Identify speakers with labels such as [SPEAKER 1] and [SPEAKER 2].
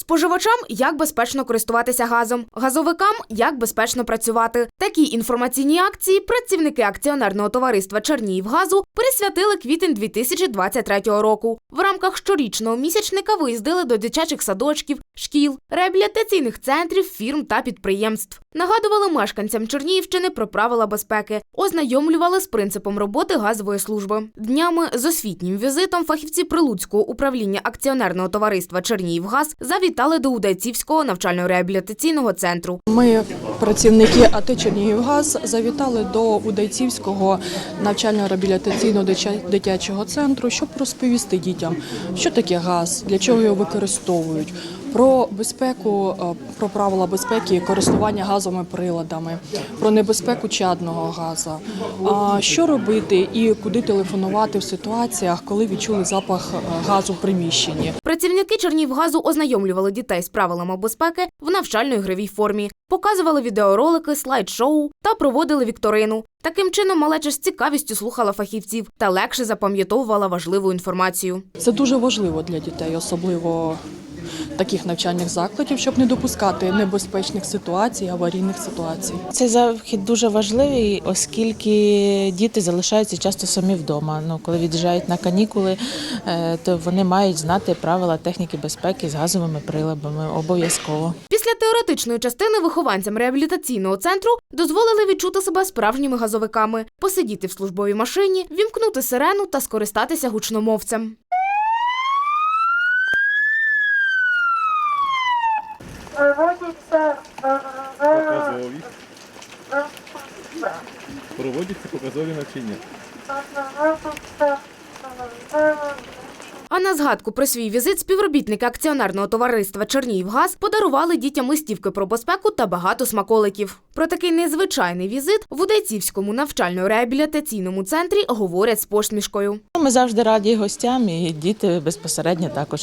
[SPEAKER 1] Споживачам як безпечно користуватися газом, газовикам як безпечно працювати. Такі інформаційні акції працівники акціонерного товариства Чернігівгазу присвятили квітень 2023 року. В рамках щорічного місячника виїздили до дитячих садочків, шкіл, реабілітаційних центрів, фірм та підприємств. Нагадували мешканцям Чернігівщини про правила безпеки, ознайомлювали з принципом роботи газової служби. Днями з освітнім візитом фахівці Прилуцького управління акціонерного товариства Чернігівгаз завітали до Удайцівського навчально-реабілітаційного центру.
[SPEAKER 2] Ми, працівники АТ Чернігівгаз, завітали до Удайцівського навчально-реабілітаційного дитя- дитячого центру, щоб розповісти дітям, що таке газ, для чого його використовують, про безпеку, е, про правила безпеки користування газовими приладами, про небезпеку чадного газу, а що робити і куди телефонувати в ситуаціях, коли відчули запах е, газу в приміщенні.
[SPEAKER 1] Працівники Чернігівгазу ознайомлювали дітей з правилами безпеки в навчально-ігровій формі, показували відеоролики, слайд-шоу та проводили вікторину. Таким чином, малеча з цікавістю слухала фахівців та легше запам'ятовувала важливу інформацію.
[SPEAKER 2] Це дуже важливо для дітей, особливо таких навчальних закладів, щоб не допускати небезпечних ситуацій, аварійних ситуацій.
[SPEAKER 3] Цей захід дуже важливий, оскільки діти залишаються часто самі вдома. Ну, коли від'їжджають на канікули, е, то вони мають знати правила техніки безпеки з газовими приладами обов'язково.
[SPEAKER 1] Після теоретичної частини вихованцям реабілітаційного центру дозволили відчути себе справжніми газовиками, посидіти в службовій машині, вімкнути сирену та скористатися гучномовцем.
[SPEAKER 4] Проводиться
[SPEAKER 5] Показові. Проводяться показові навчання.
[SPEAKER 1] А на згадку про свій візит співробітники акціонерного товариства Чернігівгаз подарували дітям листівки про безпеку та багато смаколиків. Про такий незвичайний візит в Удайцівському навчально-реабілітаційному центрі говорять з посмішкою.
[SPEAKER 3] Ми завжди раді гостям, і діти безпосередньо також.